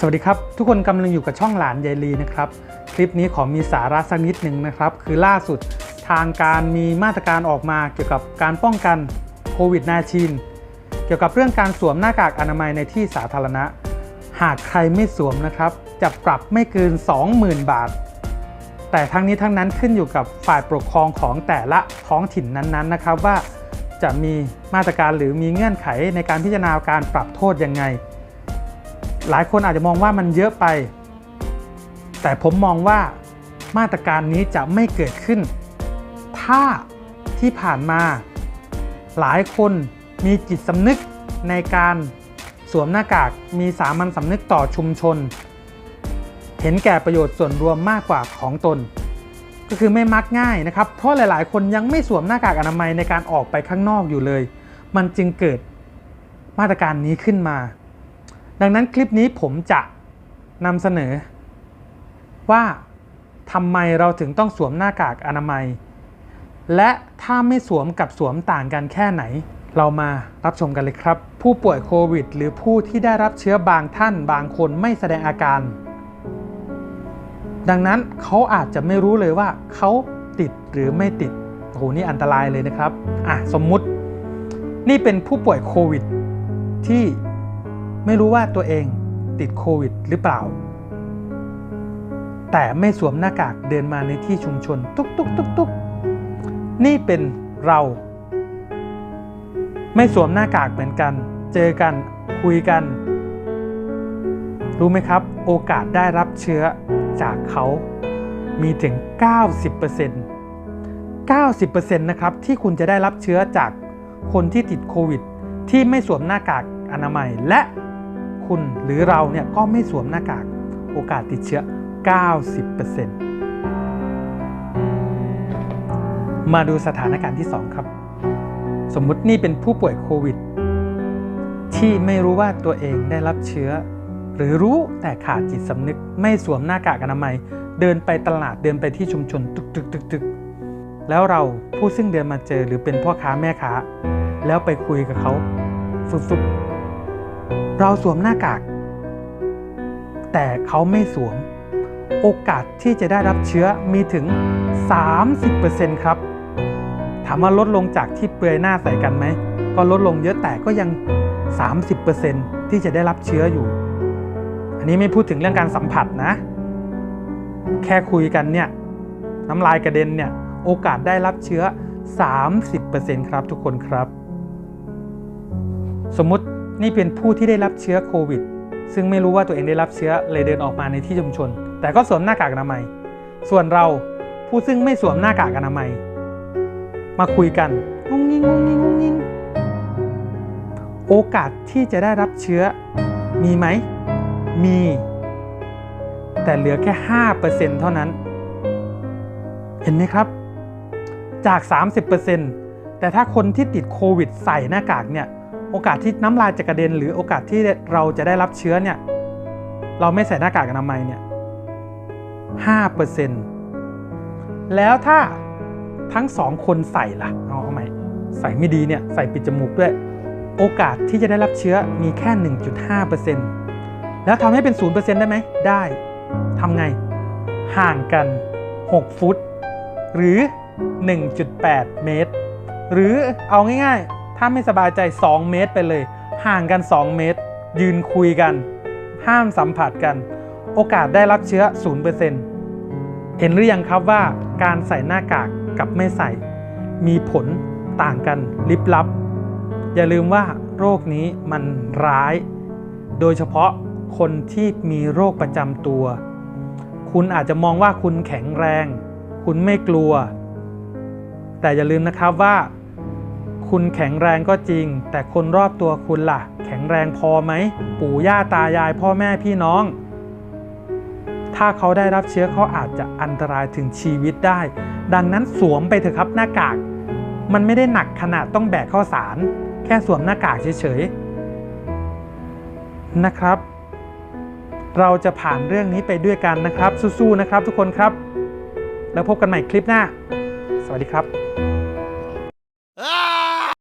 สวัสดีครับ ทุกคนกำลังอยู่กับช่องหลานยายลีนะครับ คลิปนี้ขอมีสาระสักนิดหนึ่งนะครับ คือล่าสุดทางการมีมาตรการออกมาเกี่ยวกับการป้องกันโควิด -19 เกี่ยวกับเรื่องการสวมหน้ากากอนามัยในที่สาธารณะ หากใครไม่สวมนะครับ จะปรับไม่เกิน 20,000 บาท แต่ทั้งนี้ทั้งนั้นขึ้นอยู่กับฝ่ายปกครองของแต่ละท้องถิ่นนั้นๆนะครับว่าจะมีมาตรการหรือมีเงื่อนไขในการพิจารณาการปรับโทษยังไง หลายคนอาจจะมองว่ามันเยอะไป แต่ผมมองว่ามาตรการนี้จะไม่เกิดขึ้น ถ้าที่ผ่านมา หลายคนมีจิตสำนึกในการสวมหน้ากากมีสามัญสำนึกต่อชุมชน เห็นแก่ประโยชน์ส่วนรวมมากกว่าของตน ก็คือไม่มักง่ายนะครับ เพราะหลาย ๆ คนยังไม่สวมหน้ากากอนามัยในการออกไปข้างนอกอยู่เลย มันจึงเกิดมาตรการนี้ขึ้นมา ดังนั้นคลิปนี้ผมจะนำเสนอ ว่าทำไมเราถึงต้องสวมหน้ากากอนามัย และถ้าไม่สวมกับสวมต่างกันแค่ไหน เรามารับชมกันเลยครับ ผู้ป่วยโควิด หรือผู้ที่ได้รับเชื้อบางท่านบางคนไม่แสดงอาการ ดังนั้นเขาอาจจะไม่รู้เลยว่าเขาติดหรือไม่ติดโอ้โหนี่อันตรายเลยนะครับอะสมมุติ นี่เป็นผู้ป่วยโควิดที่ ไม่รู้ว่าตัวเองติดโควิดหรือเปล่า แต่ไม่สวมหน้ากากเดินมาในที่ชุมชน ตุกตุกตุกตุกนี่เป็นเรา ไม่สวมหน้ากากเหมือนกัน เจอกันคุยกัน รู้ไหมครับ โอกาสได้รับเชื้อจากเขามีถึง 90% 90%นะครับที่คุณจะได้รับเชื้อจากคนที่ติดโควิด ที่ไม่สวมหน้ากากอนามัยและ คุณหรือเราเนี่ยก็ไม่สวมหน้ากากโอกาสติดเชื้อ 90%มาดูสถานการณ์ที่ 2 ครับ สมมุตินี่เป็นผู้ป่วยโควิด ที่ไม่รู้ว่าตัวเองได้รับเชื้อ หรือรู้แต่ขาดจิตสำนึก ไม่สวมหน้ากากอนามัย เดินไปตลาดเดินไปที่ชุมชนตึกตึกตึกตึกแล้วเราผู้ซึ่งเดินมาเจอหรือเป็นพ่อค้าแม่ค้า แล้วไปคุยกับเขาฟึบฟึบ เราสวมหน้ากาก แต่เขาไม่สวม โอกาสที่จะได้รับเชื้อมีถึง 30%ครับ ถามว่าลดลงจากที่เปลือยหน้าใส่กันไหม ก็ลดลงเยอะแต่ก็ยัง 30%ที่จะได้รับเชื้ออยู่ อันนี้ไม่พูดถึงเรื่องการสัมผัสนะ แค่คุยกันเนี่ย น้ำลายกระเด็นเนี่ย โอกาสได้รับเชื้อ 30%ครับทุกคนครับ สมมติ นี่เป็นผู้ที่ได้รับเชื้อโควิด ซึ่งไม่รู้ว่าตัวเองได้รับเชื้อเลยเดินออกมาในที่ชุมชน แต่ก็สวมหน้ากากอนามัย ส่วนเราผู้ซึ่งไม่สวมหน้ากากอนามัย มาคุยกันงงงิงงงงิงงงงิงโอกาสที่จะได้รับเชื้อมีไหม มี แต่เหลือแค่ 5%เท่านั้น เห็นไหมครับ จาก 30%แต่ถ้าคนที่ติดโควิดใส่หน้ากากเนี่ย โอกาสที่น้ำลายจะกระเด็น หรือโอกาสที่เราจะได้รับเชื้อเนี่ยเราไม่ใส่หน้ากากอนามัยเนี่ย5%แล้วถ้าทั้งสองคนใส่ล่ะเอาเอาใหม่ใส่ไม่ดีเนี่ยใส่ปิดจมูกด้วย โอกาสที่จะได้รับเชื้อมีแค่ 1.5%แล้วทำให้เป็น 0%ได้ไหม ได้ทำไง ห่างกัน 6 ฟุต หรือ 1.8 เมตร หรือเอาง่ายๆ ถ้าไม่สบายใจ 2 เมตรไปเลย ห่างกัน 2 เมตร ยืนคุยกัน ห้ามสัมผัสกัน โอกาสได้รับเชื้อ 0%เห็นหรือยังครับว่าการใส่หน้ากากกับไม่ใส่ มีผลต่างกันลิบลับ อย่าลืมว่าโรคนี้มันร้าย โดยเฉพาะคนที่มีโรคประจำตัว คุณอาจจะมองว่าคุณแข็งแรง คุณไม่กลัว แต่อย่าลืมนะครับว่า คุณแข็งแรงก็จริง แต่คนรอบตัวคุณล่ะ แข็งแรงพอไหม ปู่ย่าตายายพ่อแม่พี่น้อง ถ้าเขาได้รับเชื้อเขาอาจจะอันตรายถึงชีวิตได้ ดังนั้นสวมไปเถอะครับหน้ากาก มันไม่ได้หนักขนาดต้องแบกข้าวสาร แค่สวมหน้ากากเฉยๆนะครับ เราจะผ่านเรื่องนี้ไปด้วยกันนะครับ สู้ๆนะครับ ทุกคนครับ แล้วพบกันใหม่คลิปหน้า สวัสดีครับ